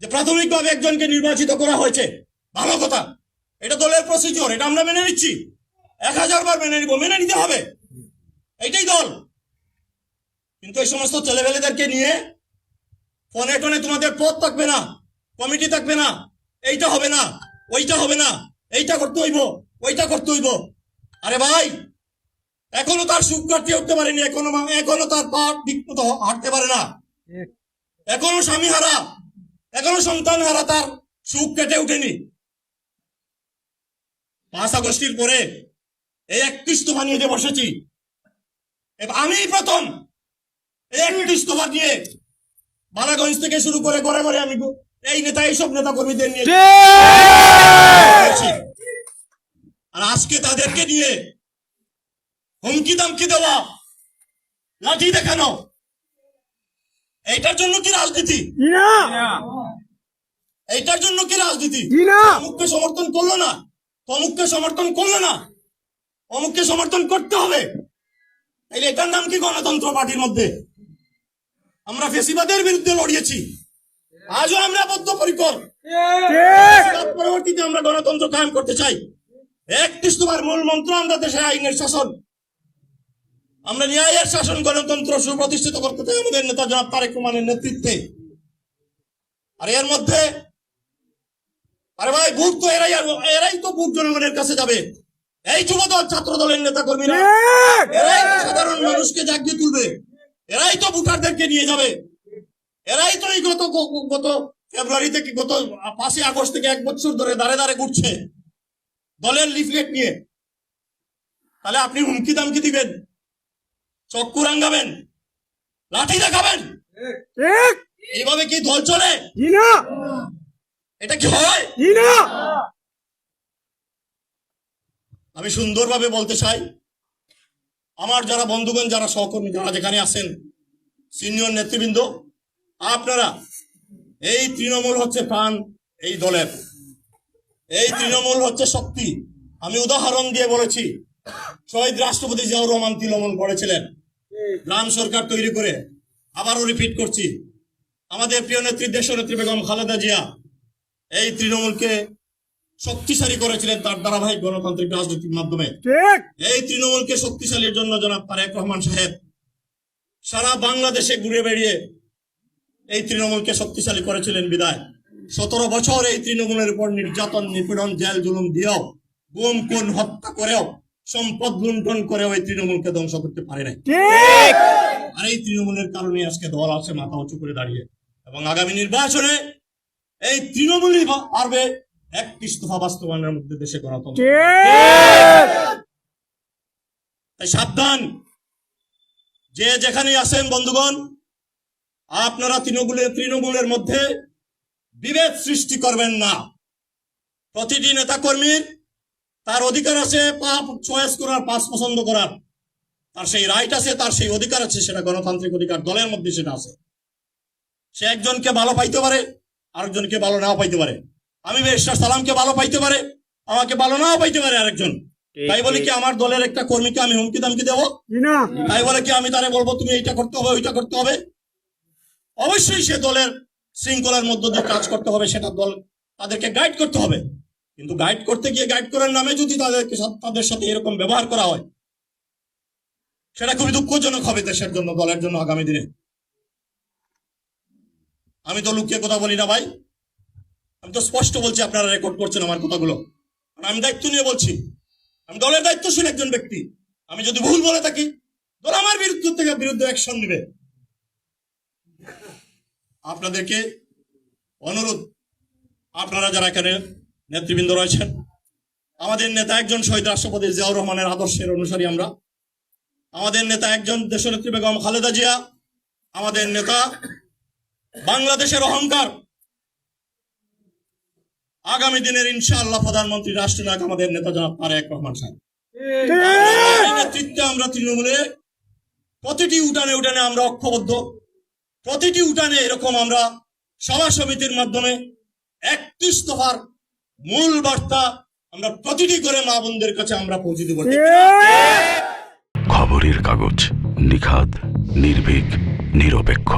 যে প্রাথমিকভাবে একজনকে নির্বাচিত করা হয়েছে। ভালো কথা। এটা দলের প্রসিডিওর এটা আমরা মেনে নিচ্ছি। এক হাজার বার মেনে নিব মেনে নিতে হবে। এইটাই দল। কিন্তু এই সমস্ত ছেলেবেলেদেরকে নিয়ে ফোনে টোনে তোমাদের পদ থাকবে না কমিটি থাকবে না এইটা হবে না ওইটা হবে না এইটা করতে হইব ওইটা করতে হইব। আরে ভাই এখনও তার সুখ কাটিয়ে উঠতে পারেনি এখনও এখনও তার পা ঠিক মতো হাঁটতে পারে না। এখনও স্বামী হারা। এখনও সন্তান হারা তার সুখ কেটে উঠেনি পাঁচ আগস্টের পরে এই একত্রিশ তোফা নিয়ে যে বসেছি আমি প্রথম এই একত্রিশ তোফা নিয়ে বালাগঞ্জ থেকে শুরু করে ঘরে ঘরে আমি এই নেতা এইসব নেতা কর্মীদের নিয়ে। আর আজকে তাদেরকে নিয়ে হুমকি দামকি দেওয়া লাঠি দেখানো এইটার জন্য কি রাজনীতি? এইটার জন্য কি রাজনীতি? অমুককে সমর্থন করল না? তমুককে সমর্থন করল না? অমুককে সমর্থন করতে হবে? তাইলে এটার নাম কি গণতন্ত্র পার্টির মধ্যে? আমরা ফেসিবাদের বিরুদ্ধে লড়িয়েছি। আজও আমরা বদ্ধপরিকর। পরবর্তীতে আমরা গণতন্ত্র কায়েম করতে চাই। একত্রিশ তোমার মূল মন্ত্র আমরা দেশে আইনের শাসন। আমরা ন্যায়ের শাসন গণতন্ত্র সুপ্রতিষ্ঠিত করতে চাই আমাদের নেতা জনাব তারেক রহমানের নেতৃত্বে। আর এর মধ্যে আরে ভাই ভোট তো এরাই এরাই তো ভোট জনগণের কাছে যাবে। এই যুব দল ছাত্র দলের নেতা কর্মীরা এরাই সাধারণ মানুষকে জাগিয়ে তুলবে। এরাই তো ভোটারদেরকে নিয়ে যাবে। এরাই তো এই গত গত ফেব্রুয়ারি থেকে গত পাঁচই আগস্ট থেকে এক বছর ধরে দাঁড়ে দাঁড়ে ঘুরছে দলের লিফলেট নিয়ে। তাহলে আপনি হুমকি দামকি দিবেন চক্কু রাঙ্গাবেন লাঠি দেখাবেন? এইভাবে কি দল চলে? এটা কি হয়? আমি সুন্দরভাবে বলতে চাই আমার যারা বন্ধুগণ যারা সহকর্মী যারা যেখানে আছেন সিনিয়র নেতৃবৃন্দ আপনারা এই তৃণমূল হচ্ছে প্রাণ এই দলের। এই তৃণমূল হচ্ছে শক্তি। আমি উদাহরণ দিয়ে বলেছি শহীদ রাষ্ট্রপতি জিয়াউর রহমান তৃণমূল করেছিলেন। গ্রাম সরকার তৈরি করে আবারও রিপিট করছি। আমাদের প্রিয় নেত্রী দেশ নেত্রী বেগম খালেদা জিয়া এই তৃণমূলকে শক্তিশালী করেছিলেন তার ধারাবাহিক গণতান্ত্রিক রাজনীতির মাধ্যমে। এই তৃণমূলকে শক্তিশালীর জন্য জনাব তারেক রহমান সাহেব সারা বাংলাদেশে ঘুরে বেরিয়ে এই তৃণমূলকে শক্তিশালী করেছিলেন বিদায়। সতেরো বছর এই তৃণমূলের উপর নির্যাতন নিপীড়ন জেল জুলুম দিয়েও গুম কোন হত্যা করেও সম্পদ লুণ্ঠন করেও এই তৃণমূলকে ধ্বংস করতে পারে নাই। আর এই তৃণমূলের কারণে আজকে দল আছে মাথা উঁচু করে দাঁড়িয়ে। এবং আগামী নির্বাচনে এই তৃণমূলই পারবে একটি ইস্তফা বাস্তবায়নের মধ্যে দেশে গণতন্ত্র। তাই সাবধান। যে যেখানেই আছেন বন্ধুগণ আপনারা তৃণমূলের তৃণমূলের মধ্যে বিভেদ সৃষ্টি করবেন না। প্রতিটি নেতা কর্মীর তার অধিকার আছে চয়েস করার পাস পছন্দ করার। তার সেই রাইট আছে তার সেই অধিকার আছে সেটা গণতান্ত্রিক অধিকার দলের মধ্যে সেটা আছে। সে একজনকে ভালো পাইতে পারে আরেকজনকে ভালো নাও পাইতে পারে। আমি বেশার সালামকে ভালো পাইতে পারে আমাকে ভালো নাও পাইতে পারে আরেকজন। তাই বলে কি আমার দলের একটা কর্মীকে আমি হুমকি দামকি দেবো? তাই বলে কি আমি তারে বলব তুমি এইটা করতে হবে ওইটা করতে হবে? অবশ্যই সে দলের শৃঙ্খলার মধ্য দিয়ে কাজ করতে হবে সেটা দল তাদেরকে গাইড করতে হবে। কিন্তু গাইড করতে গিয়ে গাইড করার নামে যদি তাদেরকে তাদের সাথে এরকম ব্যবহার করা হয় সেটা খুবই দুঃখজনক হবে দেশের জন্য দলের জন্য আগামী দিনে। আমি তো লুকিয়ে কথা বলি না ভাই। আমি তো স্পষ্ট বলছি আপনারা রেকর্ড করছেন আমার কথাগুলো। আমি দায়িত্ব নিয়ে বলছি। আমি দলের দায়িত্বশীল একজন ব্যক্তি। আমি যদি ভুল বলে থাকি দল আমার বিরুদ্ধে থেকে বিরুদ্ধে অ্যাকশন নেবে। আপনাদেরকে অনুরোধ, আপনারা যারা এখানে নেতৃবৃন্দ রয়েছেন, আমাদের নেতা একজন শহীদ রাষ্ট্রপতি জিয়াউর রহমানের আদর্শের অনুসারী আমরা। আমাদের নেতা একজন দেশনেত্রী বেগম খালেদা জিয়া, আমাদের নেতা বাংলাদেশের অহংকার। আগামী দিনের ইনশাআল্লাহ প্রধানমন্ত্রী রাষ্ট্রনায়ক আমাদের নেতা জনাব তারেক রহমান সাহেব। নেতৃত্বে আমরা তৃণমূলে প্রতিটি উঠানে উঠানে আমরা ঐক্যবদ্ধ। প্রতিটি উঠানে এরকম আমরা সভা সমিতির মাধ্যমে একত্রিশ দফার মূল বার্তা আমরা প্রতিটি করে মা বোনদের কাছে আমরা পৌঁছে দেবো। খবরের কাগজ নিখাদ নির্ভীক নিরপেক্ষ।